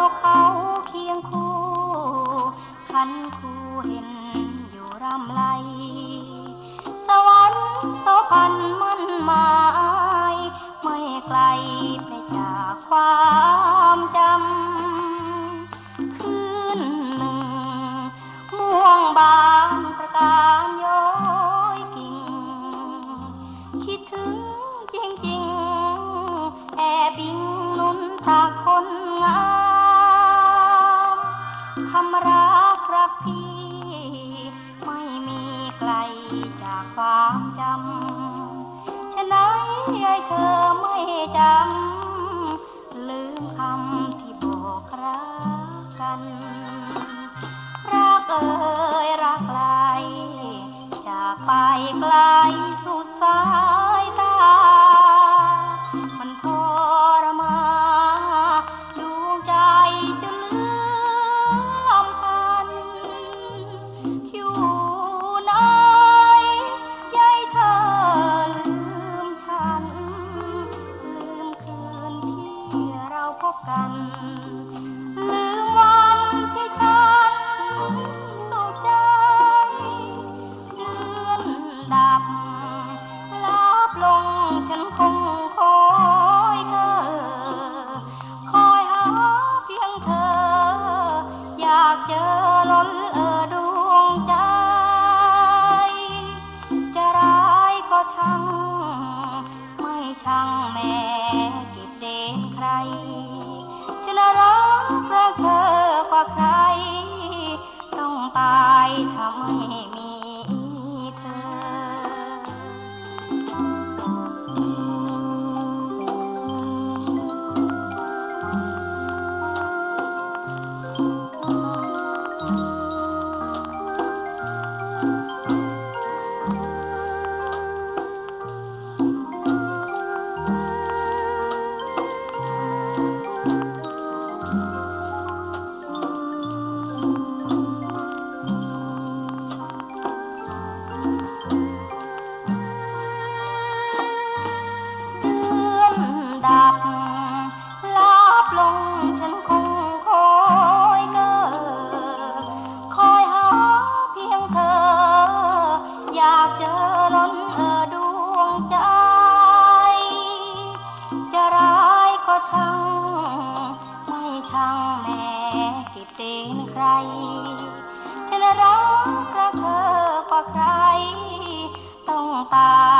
นกเขาเคียงคู่ขันคู่เห็นอยู่รำไรสวรรค์โสพันมันหมายไม่ไกลไปจากความจำคืนหนึ่งม่วงบางประการย้อยกิ่ง คิดถึงจริงๆแอบบิงนุ่นตัก กันลืมวันที่ฉันตกใจเดือนดับลาบลงฉันคงคอยเธอ คอยหาเพียงเธอ อยากเจอ อกใครต้องตาย